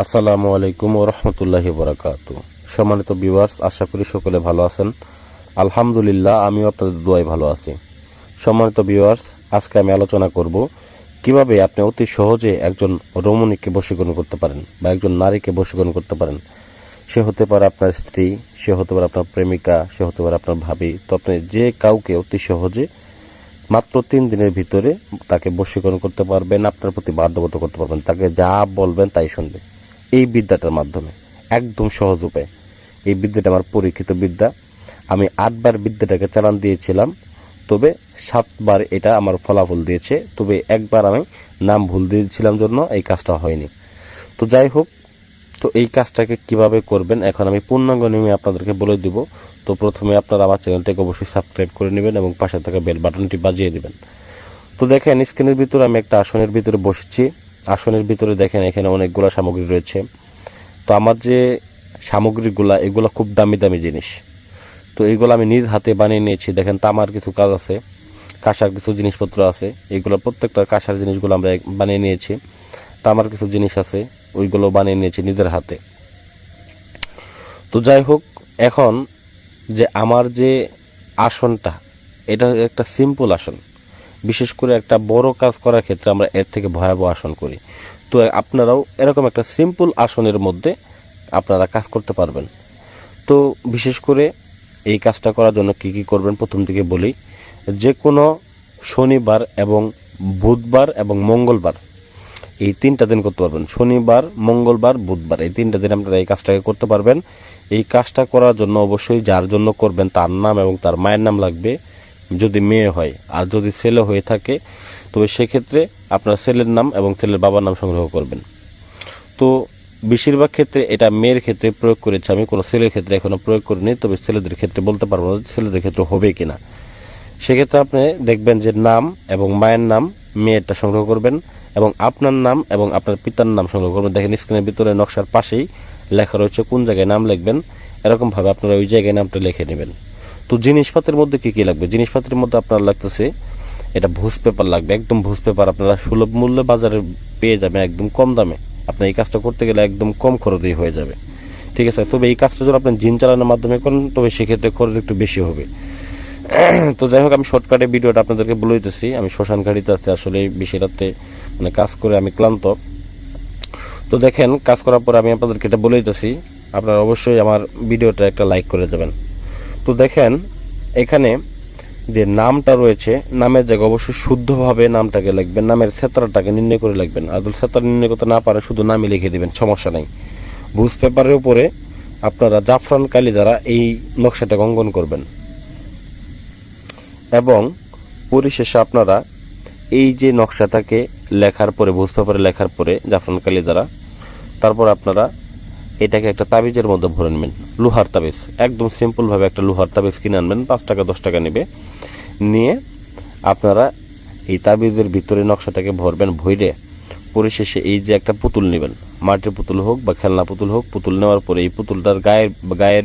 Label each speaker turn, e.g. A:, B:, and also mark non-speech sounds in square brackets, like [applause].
A: আসসালামু আলাইকুম রহমতুল্লাহি বরাকাত সম্মানিত ভিউয়ার্স আশা করি সকলে ভালো আছেন। আলহামদুলিল্লাহ, আমিও আপনাদের দোয়ায় ভালো আছি। সম্মানিত ভিউয়ার্স আজকে আমি আলোচনা করব কীভাবে আপনি অতি সহজে একজন রমণীকে বশীকরণ করতে পারেন বা একজন নারীকে বশীকরণ করতে পারেন। সে হতে পারে আপনার স্ত্রী, সে হতে পারে আপনার প্রেমিকা, সে হতে পারে আপনার ভাবি। তো আপনি যে কাউকে অতি সহজে মাত্র তিন দিনের ভিতরে তাকে বশীকরণ করতে পারবেন, আপনার প্রতি বাধ্যগত করতে পারবেন, তাকে যা বলবেন তাই শুনবে। এই বিদ্যাটার মাধ্যমে, একদম সহজ উপায়। এই বিদ্যাটা আমার পরীক্ষিত বিদ্যা। আমি আটবার বিদ্যাটাকে চালান দিয়েছিলাম, তবে সাতবার এটা আমার ফলাফল দিয়েছে, তবে একবার আমি নাম ভুল দিয়েছিলাম জন্য এই কাজটা হয়নি। তো যাই হোক, তো এই কাজটাকে কীভাবে করবেন, এখন আমি পূর্ণাঙ্গ নিয়মে আপনাদেরকে বলে দিব। তো প্রথমে আপনারা আমার চ্যানেলটাকে অবশ্যই সাবস্ক্রাইব করে নেবেন এবং পাশে থাকা বেল বাটনটি বাজিয়ে দেবেন। তো দেখেন স্ক্রিনের ভিতরে আমি একটা আসনের ভিতরে বসছি। আসনের ভিতরে দেখেন এখানে অনেকগুলো সামগ্রী রয়েছে। তো আমার যে সামগ্রীগুলা, এগুলো খুব দামি দামি জিনিস। তো এগুলো আমি নিজ হাতে বানিয়ে নিয়েছি। দেখেন তামার কিছু কাজ আছে, কাঁসার কিছু জিনিসপত্র আছে। এগুলো প্রত্যেকটা কাঁসার জিনিসগুলো আমরা বানিয়ে নিয়েছি। তামার কিছু জিনিস আছে, ওইগুলো বানিয়ে নিয়েছি নিজের হাতে। তো যাই হোক, এখন যে আমার যে আসনটা, এটা একটা সিম্পল আসন। বিশেষ করে একটা বড় কাজ করার ক্ষেত্রে আমরা এর থেকে ভয়াবহ আসন করি। তো আপনারাও এরকম একটা সিম্পল আসনের মধ্যে আপনারা কাজ করতে পারবেন। তো বিশেষ করে এই কাজটা করার জন্য কি কি করবেন প্রথম থেকে বলি যে কোনো শনিবার এবং বুধবার এবং মঙ্গলবার, এই তিনটা দিন করতে পারবেন। শনিবার, মঙ্গলবার, বুধবার, এই তিনটা দিন আপনারা এই কাজটাকে করতে পারবেন। এই কাজটা করার জন্য অবশ্যই যার জন্য করবেন তার নাম এবং তার মায়ের নাম লাগবে। যদি মেয়ে হয় আর যদি ছেলে হয়ে থাকে, তবে সেক্ষেত্রে আপনার ছেলের নাম এবং ছেলের বাবার নাম সংগ্রহ করবেন। তো বেশিরভাগ ক্ষেত্রে এটা মেয়ের ক্ষেত্রে প্রয়োগ করেছে। আমি কোনো ছেলের ক্ষেত্রে এখনও প্রয়োগ করিনি, তবে ছেলেদের ক্ষেত্রে বলতে পারব না ছেলেদের ক্ষেত্রে হবে কিনা। সেক্ষেত্রে আপনি দেখবেন যে নাম এবং মায়ের নাম মেয়েরটা সংগ্রহ করবেন এবং আপনার নাম এবং আপনার পিতার নাম সংগ্রহ করবেন। দেখেন স্ক্রিনের ভিতরে নকশার পাশেই লেখা রয়েছে কোন জায়গায় নাম লিখবেন। এরকমভাবে আপনারা ওই জায়গায় নামটা লিখে নেবেন। তো জিনিসপত্রের মধ্যে কি কি লাগবে? জিনিসপত্রের মধ্যে আপনার লাগতেছে, এটা ভুজ পেপার লাগবে, একদম ভুজ পেপার আপনারা সুলভ মূল্যে বাজারে পেয়ে যাবেন একদম কম দামে। আপনি এই কাজটা করতে গেলে একদম কম খরচেই হয়ে যাবে। ঠিক আছে, তবে এই কাজটা যদি আপনি জিন চালানোর মাধ্যমে করেন, তবে সেক্ষেত্রে খরচ একটু বেশি হবে। [clears throat] তো যাই হোক, আমি শর্টকাটে ভিডিওটা আপনাদেরকে বলে দিতেছি। আমি শ্মশান গাড়িতে আছি, আসলে বেশি রাতে মানে কাজ করে আমি ক্লান্ত। তো দেখেন, কাজ করার পর আমি আপনাদেরকে এটা বলে দিতেছি। আপনারা অবশ্যই আমার ভিডিওটা একটা লাইক করে দেবেন তো দেখেন, এখানে যে নামটা রয়েছে, নামের জায়গায় অবশ্যই শুদ্ধভাবে নামটাকে লিখবেন, নামের ক্ষেত্রটাকে নির্ণয় করে লিখবেন। আর যদি নির্ণয় করতে না পারে শুধু নামই লিখে দিবেন, সমস্যা নাই। ভুজ পেপারের উপরে আপনারা জাফরান কালি দ্বারা এই নকশাটাকে অঙ্কন করবেন। এবং পরিশেষে আপনারা এই যে নকশাটাকে লেখার পরে ভুজ পেপারে লেখার পরে জাফরান কালি দ্বারা, তারপর আপনারা এটাকে একটা তাবিজের মধ্যে ভরে নেবেন। লোহার তাবিজ। একদম সিম্পল ভাবে একটা লোহার তাবিজ কিনে আনবেন। পাঁচ টাকা, দশ টাকা নেবে। নিয়ে আপনারা এই তাবিজের ভিতরে নকশাটাকে ভরবেন, ভইরে পরিশেষে এই যে একটা পুতুল নেবেন। মাটির পুতুল হোক বা খেলনা পুতুল হোক, পুতুল নেওয়ার পরে এই পুতুলটার গায়ের গায়ের